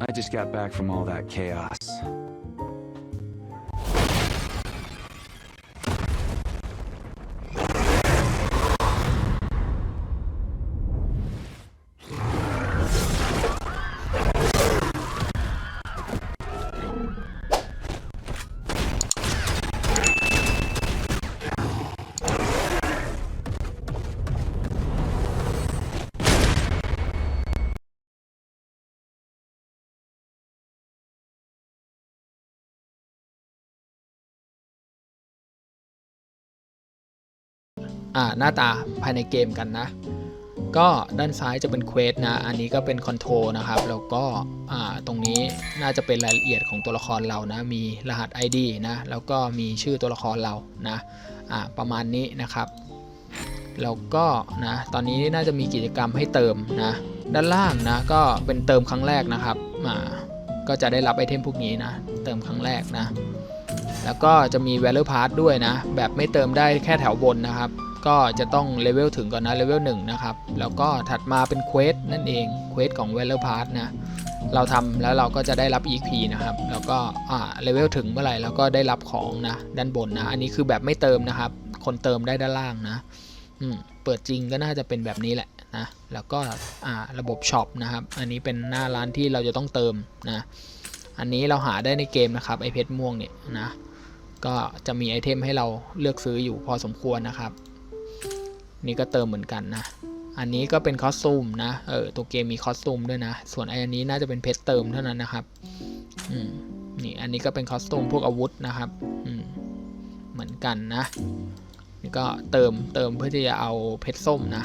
I just got back from all that chaos. หน้าตาภายในเกมกันนะ ก็ด้านซ้ายจะเป็นเควสนะ อันนี้ก็เป็นคอนโทรลนะครับ แล้วก็ตรงนี้น่าจะเป็นรายละเอียดของตัวละครเรานะ มีรหัส ID นะ แล้วก็มีชื่อตัวละครเรานะาประมาณนี้นะครับแล้วก็นะตอนนี้น่าจะมีกิจกรรมให้เติมนะด้านล่างนะก็เป็นเติมครั้งแรกนะครับอ่าก็จะได้รับไอเทมพวกนี้นะ เติมครั้งแรกนะ แล้วก็จะมี Valor Pass ด้วยนะ แบบไม่เติมได้แค่แถวบนนะครับ ก็จะต้องเลเวลถึงก่อนนะเลเวล1นะครับ แล้วก็ถัดมาเป็นเควสนั่นเองเควสของ Valor Pass นะเราทำแล้วเราก็จะได้รับ EP นะครับ แล้วก็อ่าเลเวลถึงเมื่อไหร่เราก็ได้รับของนะ ด้านบนนะ อันนี้คือแบบไม่เติมนะครับ คนเติมได้ด้านล่างนะอืมเปิดจริงก็น่าจะเป็นแบบนี้แหละนะ แล้วก็อ่าระบบช็อปนะครับ อันนี้เป็นหน้าร้านที่เราจะต้องเติมนะ อันนี้เราหาได้ในเกมนะครับไอเพชรม่วงเนี่ยนะก็จะมีไอเทมให้เราเลือกซื้ออยู่พอสมควรนะครับ นี่ก็เติมเหมือนกันนะ อันนี้ก็เป็นคอสตูมนะเออตัวเกมมีคอสตูมด้วยนะ ส่วนไออันนี้น่าจะเป็นเพชรเติมเท่านั้นนะครับอืมนี่อันนี้ก็เป็นคอสตูมพวกอาวุธนะครับอืมเหมือนกันนะนี่ก็เติมเติมเพื่อที่จะเอาเพชรส้มนะ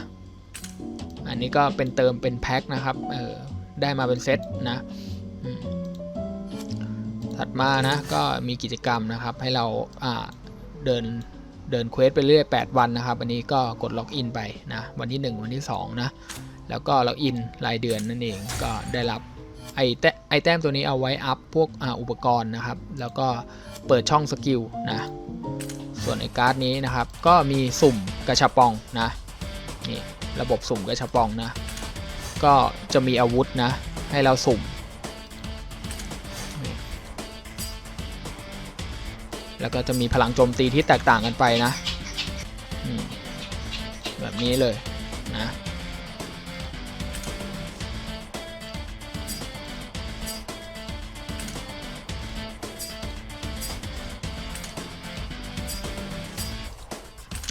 อันนี้ก็เป็นเติมเป็นแพ็คนะครับเออได้มาเป็นเซตนะ ถัดมานะก็มีกิจกรรมนะครับให้เราอ่าเดินเดินเควสไปเรื่อย8 วันนะครับอันนี้ก็กดล็อกอินไปนะวันที่ 1 วันที่2นะแล้วก็ล็อกอินรายเดือนนั่นเองก็ได้รับไอแตไอแต้มตัวนี้เอาไว้อัพพวกอาอุปกรณ์นะครับ แล้วก็เปิดช่องสกิลนะส่วนไอการ์ดนี้นะครับ ก็มีสุ่มกระชับปองนะนี่ระบบสุ่มกระชับปองนะ ก็จะมีอาวุธนะให้เราสุ่ม แล้วก็จะมีพลังโจมตีที่แตกต่างกันไปนะแบบนี้เลยนะ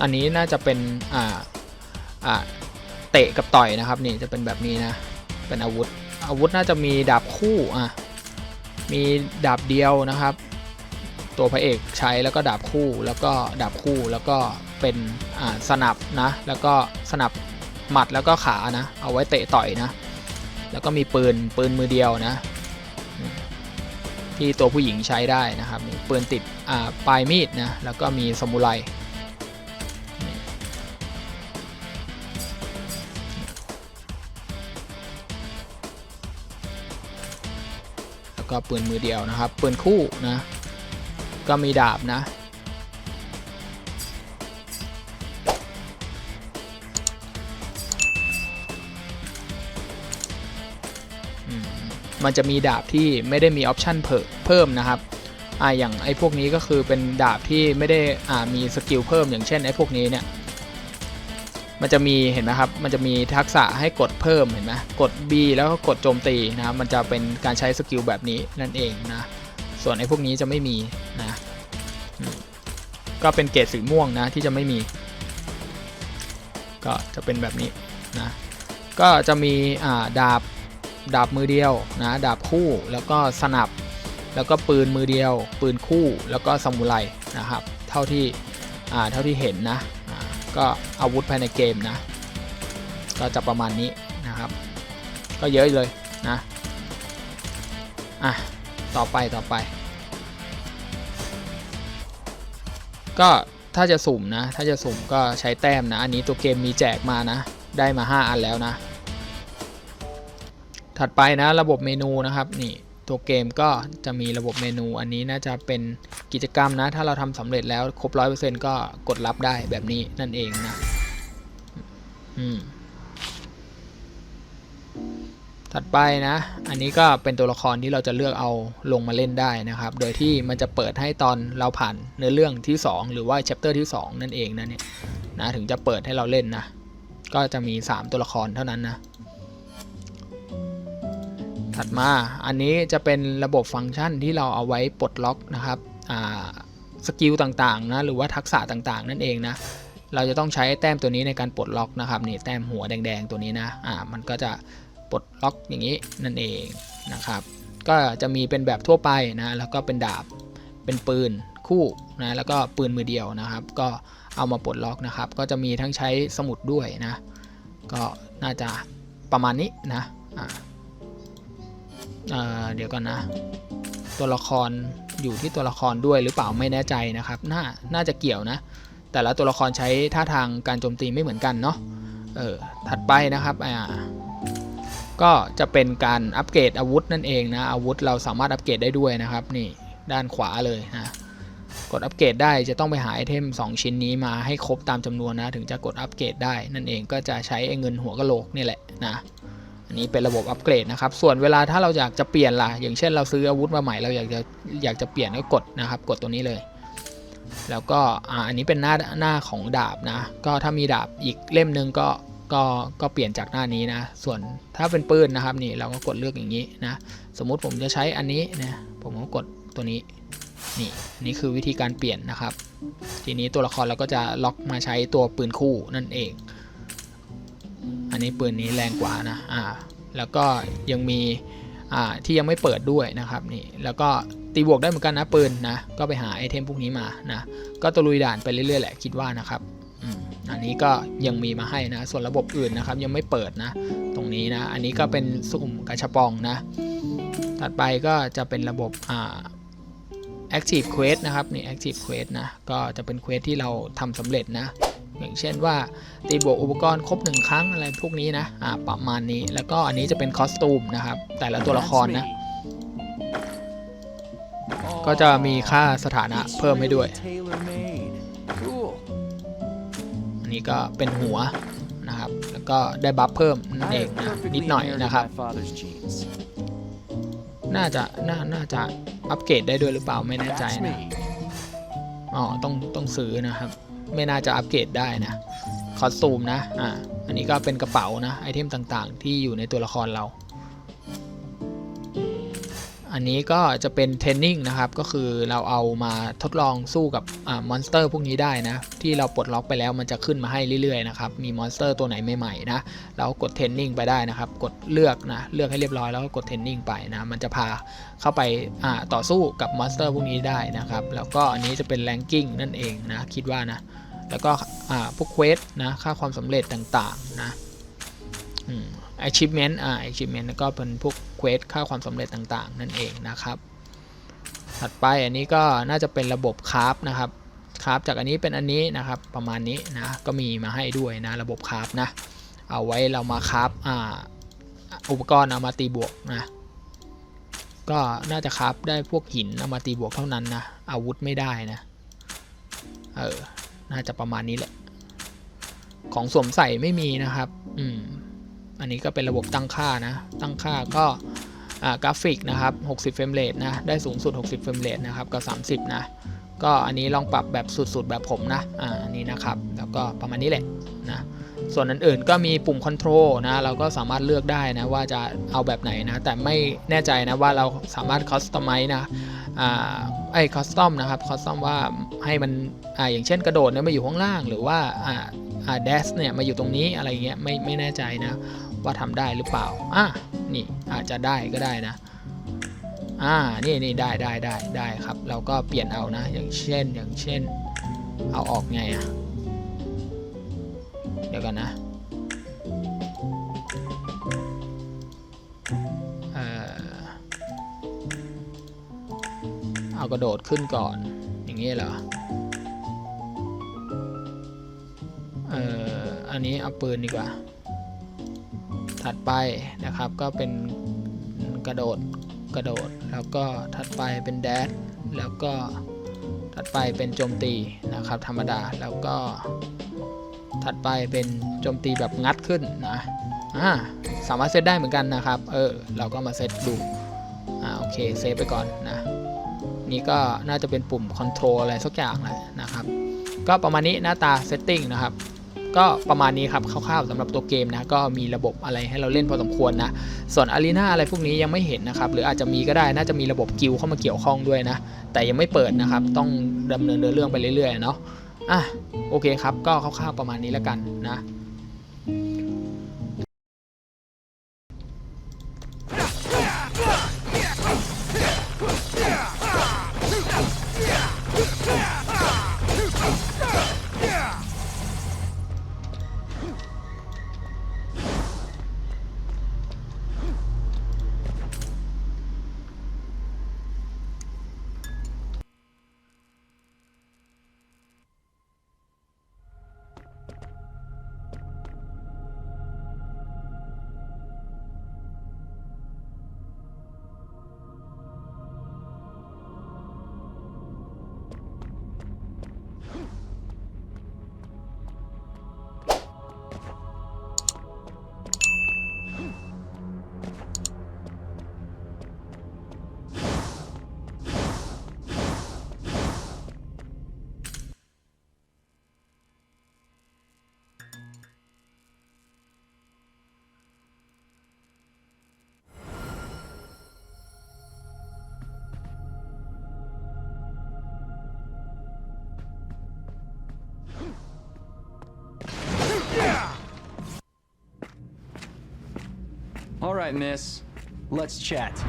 อันนี้น่าจะเป็นอ่าอ่าเตะกับต่อยนะครับนี่จะเป็นแบบนี้นะเป็นอาวุธอาวุธน่าจะมีดาบคู่อะมีดาบเดียวนะครับ ตัวพระเอกใช้แล้วก็ดาบคู่แล้วก็ดาบคู่แล้วก็เป็นสนับนะ แล้วก็สนับหมัดแล้วก็ขานะ เอาไว้เตะต่อยนะ แล้วก็มีปืนปืนมือเดียวนะ ที่ตัวผู้หญิงใช้ได้นะครับปืนติดปลายมีดนะแล้วก็มีสมุไรแล้วก็ปืนมือเดียวนะครับปืนคู่นะ ก็มีดาบนะ มันจะมีดาบที่ไม่ได้มีออปชันเพิ่มเพิ่มนะครับอ่าอย่างไอ้พวกนี้ก็คือเป็นดาบที่ไม่ได้อ่ามีสกิลเพิ่มอย่างเช่นไอ้พวกนี้เนี่ยมันจะมีเห็นไหมครับ มันจะมีทักษะให้กดเพิ่มเห็นไหมกด B แล้วก็กดโจมตีนะครับมันจะเป็นการใช้สกิลแบบนี้นั่นเองนะ ส่วนไอ้พวกนี้จะไม่มีนะ ก็เป็นเกรดสีม่วงนะที่จะไม่มี ก็จะเป็นแบบนี้นะ ก็จะมีดาบดาบมือเดียวนะดาบคู่แล้วก็สนับ แล้วก็ปืนมือเดียว ปืนคู่แล้วก็ซามูไรนะครับ เท่าที่เท่าที่เห็นนะก็อาวุธภายในเกมนะ ก็จะประมาณนี้นะครับ ก็เยอะเลยนะอะ ต่อไปต่อไป ก็ถ้าจะสุ่มนะ ถ้าจะสุ่มก็ใช้แต้มนะ อันนี้ตัวเกมมีแจกมานะ ได้มา 5 อันแล้วนะ ถัดไปนะระบบเมนูนะครับนี่ตัวเกมก็จะมีระบบเมนู อันนี้น่าจะเป็นกิจกรรมนะ ถ้าเราทำสำเร็จแล้วครบร้อยเปอร์เซ็นต์ก็กดรับได้แบบนี้นั่นเองนะ อืม ถัดไปนะ อันนี้ก็เป็นตัวละครที่เราจะเลือกเอาลงมาเล่นได้นะครับ โดยที่มันจะเปิดให้ตอนเราผ่านเนื้อเรื่องที่ 2 หรือว่า chapter ที่ 2 นั่นเองนะเนี่ยนะถึงจะเปิดให้เราเล่นนะ ก็จะมี 3 ตัวละครเท่านั้นนะ ถัดมาอันนี้จะเป็นระบบฟังก์ชันที่เราเอาไว้ปลดล็อกนะครับอ่าสกิลต่างๆนะหรือว่าทักษะต่างๆ นั่นเองนะเราจะต้องใช้แต้มตัวนี้ในการปลดล็อกนะครับนี่แต้มหัวแดงๆตัวนี้นะอ่ามันก็จะ ปลดล็อกอย่างนี้นั่นเองนะครับ ก็จะมีเป็นแบบทั่วไปนะแล้วก็เป็นดาบเป็นปืนคู่นะแล้วก็ปืนมือเดียวนะครับ ก็เอามาปลดล็อกนะครับ ก็จะมีทั้งใช้สมุดด้วยนะ ก็น่าจะประมาณนี้นะอ่าเเดี๋ยวก่อนนะ ตัวละครอยู่ที่ตัวละครด้วยหรือเปล่าไม่แน่ใจนะครับ น่าน่าจะเกี่ยวนะ แต่ละตัวละครใช้ท่าทางการโจมตีไม่เหมือนกันเนาะเออถัดไปนะครับอ่า ก็จะเป็นการอัปเกรดอาวุธนั่นเองนะอาวุธเราสามารถอัปเกรดได้ด้วยนะครับนี่ด้านขวาเลยนะกดอัปเกรดได้จะต้องไปหาไอเทม 2 ชิ้นนี้มาให้ครบตามจำนวนนะ ถึงจะกดอัปเกรดได้นั่นเองก็จะใช้เงินหัวกะโหลกนี่แหละนะอันนี้เป็นระบบอัปเกรดนะครับส่วนเวลาถ้าเราอยากจะเปลี่ยนล่ะอย่างเช่นเราซื้ออาวุธมาใหม่เราอยากจะอยากจะเปลี่ยนก็กดนะครับ กดตัวนี้เลย แล้วก็อันนี้เป็นหน้าหน้าของดาบนะ ก็ถ้ามีดาบอีกเล่มหนึ่งก็ ก็ก็เปลี่ยนจากหน้านี้นะ ส่วนถ้าเป็นปืนนะครับนี่เราก็กดเลือกอย่างนี้นะ สมมุติผมจะใช้อันนี้นะ ผมก็กดตัวนี้ นี่นี่คือวิธีการเปลี่ยนนะครับ ทีนี้ตัวละครเราก็จะล็อกมาใช้ตัวปืนคู่นั่นเอง อันนี้ปืนนี้แรงกว่านะ อ่า แล้วก็ยังมี อ่า ที่ยังไม่เปิดด้วยนะครับนี่ แล้วก็ตีบวกได้เหมือนกันนะปืนนะ ก็ไปหาไอเทมพวกนี้มานะ ก็ตะลุยด่านไปเรื่อยๆแหละคิดว่านะครับ อืมอันนี้ก็ยังมีมาให้นะ ส่วนระบบอื่นนะครับยังไม่เปิดนะ ตรงนี้นะ อันนี้ก็เป็นสุ่มกระชับปองนะ ถัดไปก็จะเป็นระบบอ่า active quest นะครับนี่ active quest นะ ก็จะเป็นเควสที่เราทำสำเร็จนะ อย่างเช่นว่าตีบวกอุปกรณ์ครบหนึ่งครั้งอะไรพวกนี้นะอ่าประมาณนี้ แล้วก็อันนี้จะเป็นคอสตูมนะครับ แต่ละตัวละครนะ ก็จะมีค่าสถานะเพิ่มให้ด้วย Cool. อั นี้ก็เป็นหัวนะครับ แล้วก็ได้บัฟเพิ่มนั่นเองนิดหน่อยนะครับ น่าจะน่าน่าจะอัปเกรดได้ด้วยหรือเปล่าไม่แน่ใจนะอ๋อต้องต้องซื้อนะครับ ไม่น่าจะอัปเกรดได้นะคอสตูมนะอ่าอันนี้ก็เป็นกระเป๋านะไอเทมต่างๆ ที่อยู่ในตัวละครเรา อันนี้ก็จะเป็นเทรนนิ่งนะครับ ก็คือเราเอามาทดลองสู้กับอมอนสเตอร์พวกนี้ได้นะ ที่เราปลดล็อกไปแล้วมันจะขึ้นมาให้เรื่อยๆนะครับ มีมอนสเตอร์ตัวไหนใหม่ๆนะ เรากดเทรนนิ่งไปได้นะครับ กดเลือกนะ เลือกให้เรียบร้อยแล้วก็กดเทรนนิ่งไปนะ มันจะพาเข้าไปาต่อสู้กับมอนสเตอร์พวกนี้ได้นะครับ แล้วก็อันนี้จะเป็นแรงกิ้งนั่นเองนะ คิดว่านะ แล้วก็พวกเควสนะ ค่าความสำเร็จต่างๆนะ achievement อ่า achievement ก็เป็นพวกเควสค่าความสำเร็จต่างๆ นั่นเองนะครับ ถัดไปอันนี้ก็น่าจะเป็นระบบคราฟนะครับคราฟจากอันนี้เป็นอันนี้นะครับ ประมาณนี้นะ ก็มีมาให้ด้วยนะ ระบบคราฟนะ เอาไว้เรามาคราฟอ่าอุปกรณ์เอามาตีบวกนะ ก็น่าจะคราฟได้พวกหินเอามาตีบวกเท่านั้นนะ อาวุธไม่ได้นะ เออ น่าจะประมาณนี้แหละ ของสวมใส่ไม่มีนะครับ อืม อันนี้ก็เป็นระบบตั้งค่านะ ตั้งค่าก็กราฟิกนะครับ 60 เฟรมเรทนะ ได้สูงสุด 60 เฟรมเรทนะครับก็30 นะ ก็อันนี้ลองปรับแบบสุดๆ แบบผมนะ อ่า อันนี้นะครับ แล้วก็ประมาณนี้แหละนะ ส่วนอื่นๆ ก็มีปุ่มคอนโทรลนะ เราก็สามารถเลือกได้นะ ว่าจะเอาแบบไหนนะ แต่ไม่แน่ใจนะว่าเราสามารถคอสตอมไมนะ อ่า ไอ้คอสตอมนะครับ คอสตอมว่าให้มัน อ่า อย่างเช่นกระโดดเนี่ยมาอยู่ข้างล่าง หรือว่า อ่าอ่าเดสเนี่ยมาอยู่ตรงนี้อะไรเงี้ยไม่ไม่แน่ใจนะ ว่าทำได้หรือเปล่า อะ นี่อาจจะได้ก็ได้นะ อ่า นี่นี่ได้ได้ได้ได้ครับ เราก็เปลี่ยนเอานะ อย่างเช่น อย่างเช่น เอาออกไงอะเดี๋ยวกันนะเอ่อเอากระโดดขึ้นก่อน อย่างนี้เหรอ เอ่ออันนี้เอาปืนดีกว่า ถัดไปนะครับก็เป็นกระโดดกระโดด แล้วก็ถัดไปเป็นแดชแล้วก็ถัดไปเป็นโจมตีนะครับธรรมดาแล้วก็ ถัดไปเป็นโจมตีแบบงัดขึ้นนะอ่าสามารถเซตได้เหมือนกันนะครับ เออ เราก็มาเซตดูอ่าโอเคเซฟไปก่อนนะนี่ก็น่าจะเป็นปุ่ม Control อะไรสักอย่างแหละนะครับ ก็ประมาณนี้หน้าตา Setting นะครับ ก็ประมาณนี้ครับคร่าวๆสำหรับตัวเกมนะก็มีระบบอะไรให้เราเล่นพอสมควรนะ ส่วนอารีนาอะไรพวกนี้ยังไม่เห็นนะครับ หรืออาจจะมีก็ได้น่าจะมีระบบกิลเข้ามาเกี่ยวข้องด้วยนะ แต่ยังไม่เปิดนะครับ ต้องดำเนินเรื่องไปเรื่อยๆเนาะอะโอเคครับ ก็คร่าวๆประมาณนี้แล้วกันนะ right, miss. Let's chat.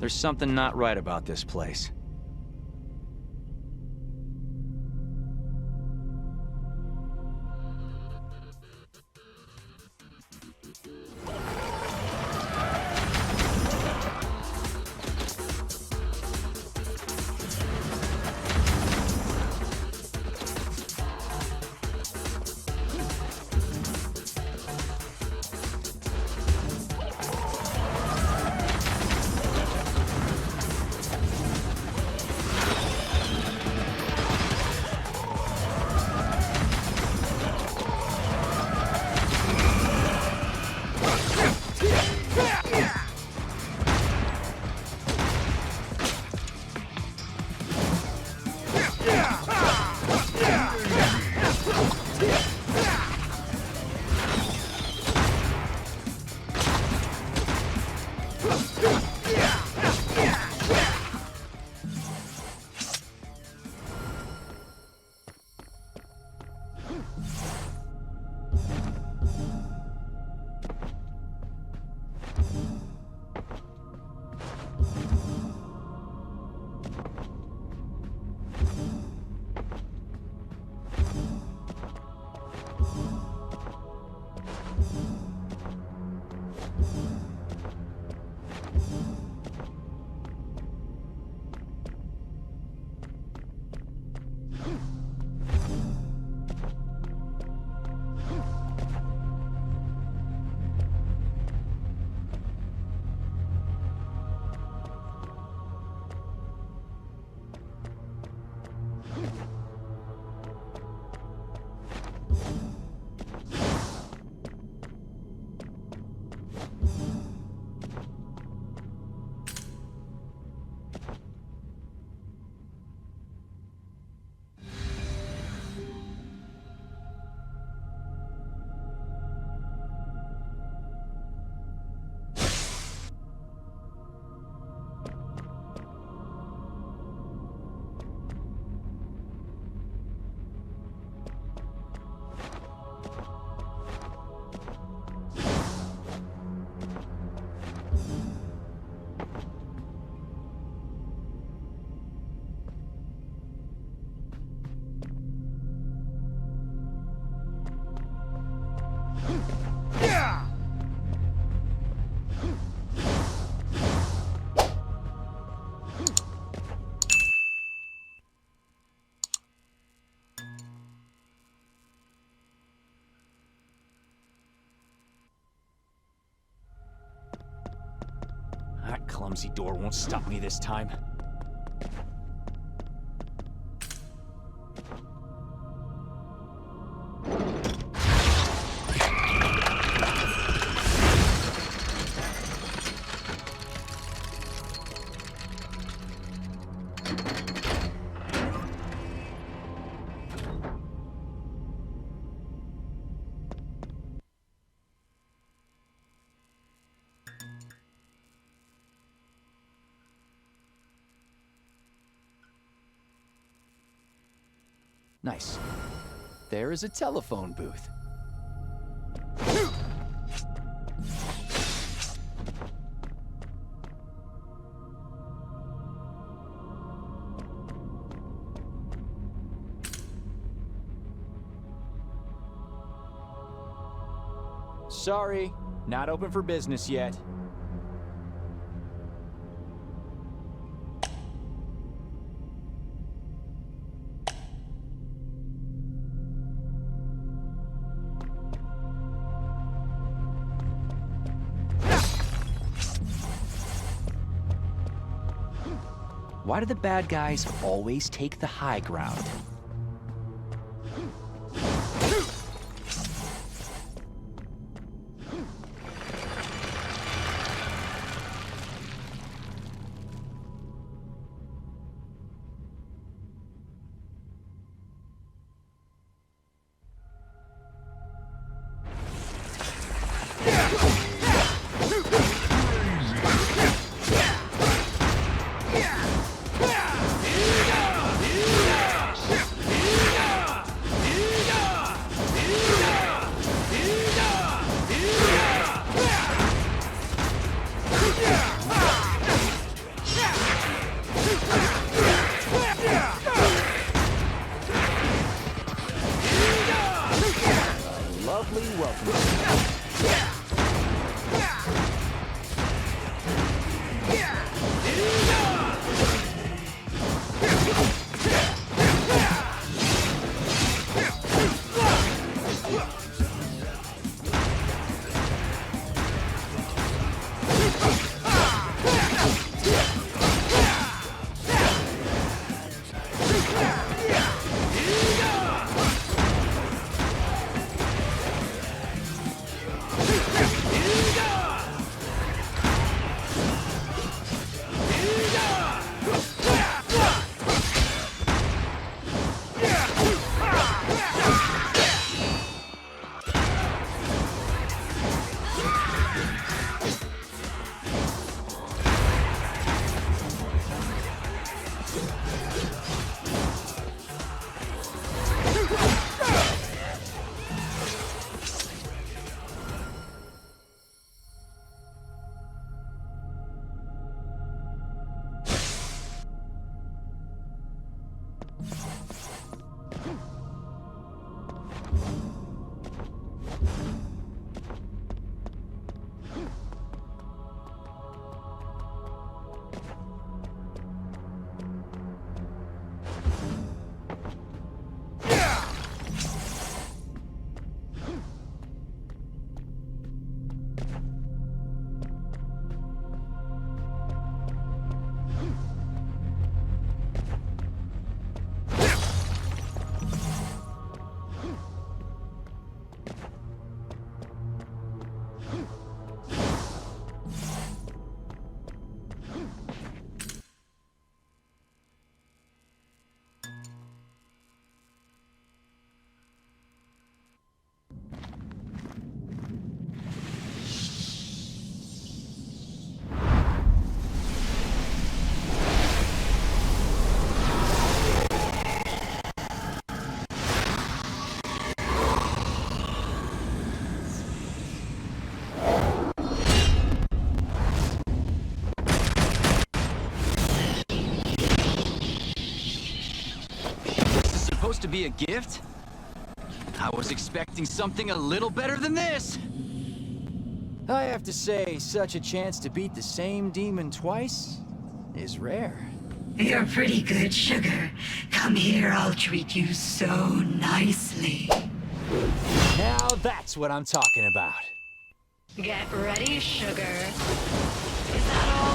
There's something not right about this place. That clumsy door won't stop me this time. Is a telephone booth. Sorry, not open for business yet. Why do the bad guys always take the high ground? Lovely be a gift? I was expecting something a little better than this. I have to say, such a chance to beat the same demon twice is rare. You're pretty good, Sugar. Come here, I'll treat you so nicely. Now that's what I'm talking about. Get ready, Sugar. Is that all?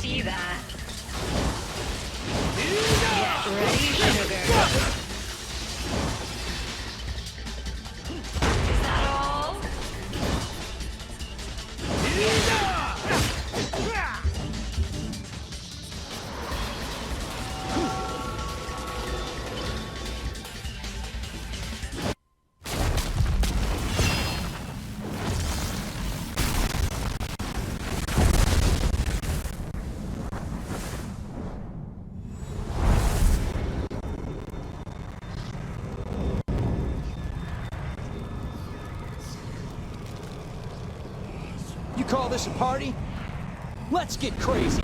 See that? Get ready, Sugar. You call this a party? Let's get crazy.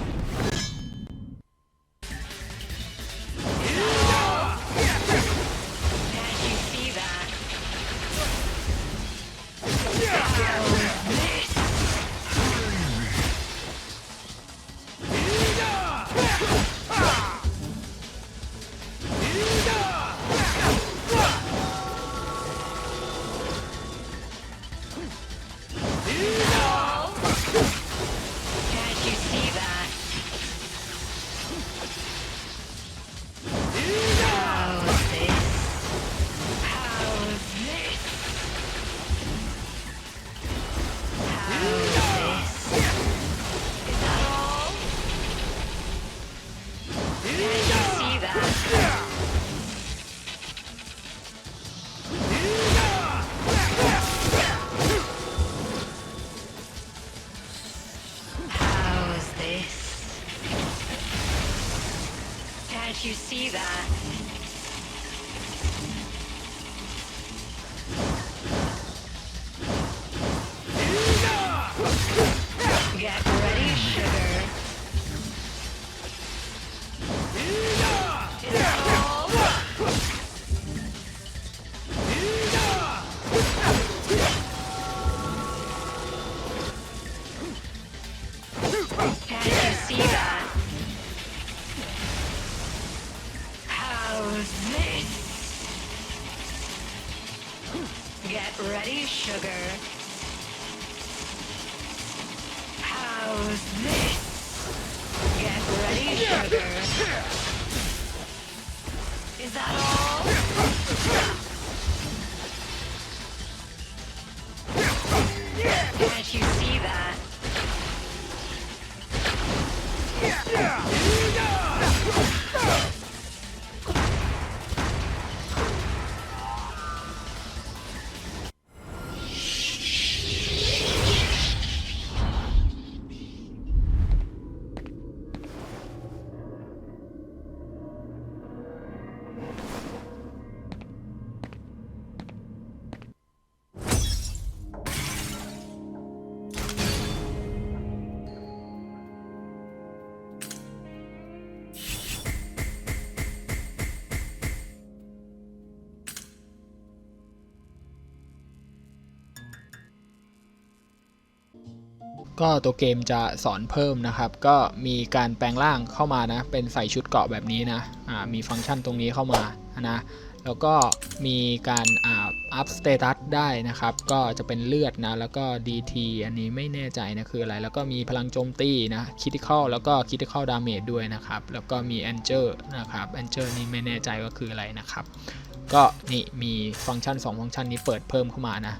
Ready, sugar. How's this? Get ready, sugar. ก็ตัวเกมจะสอนเพิ่มนะครับ ก็มีการแปลงร่างเข้ามานะ เป็นใส่ชุดเกาะแบบนี้นะมีฟังก์ชันตรงนี้เข้ามานะแล้วก็มีการอัพสเตตัสได้นะครับ ก็จะเป็นเลือดนะ แล้วก็ DT อันนี้ไม่แน่ใจนะ คืออะไร แล้วก็มีพลังโจมตีนะคิติคอลแล้วก็คิติคอลดาเมจด้วยนะครับ แล้วก็มีแอนเจอร์นะครับแอนเจอร์นี่ไม่แน่ใจว่าคืออะไรนะครับ ก็นี่มีฟังก์ชัน 2 ฟังก์ชันนี้เปิดเพิ่มเข้ามานะ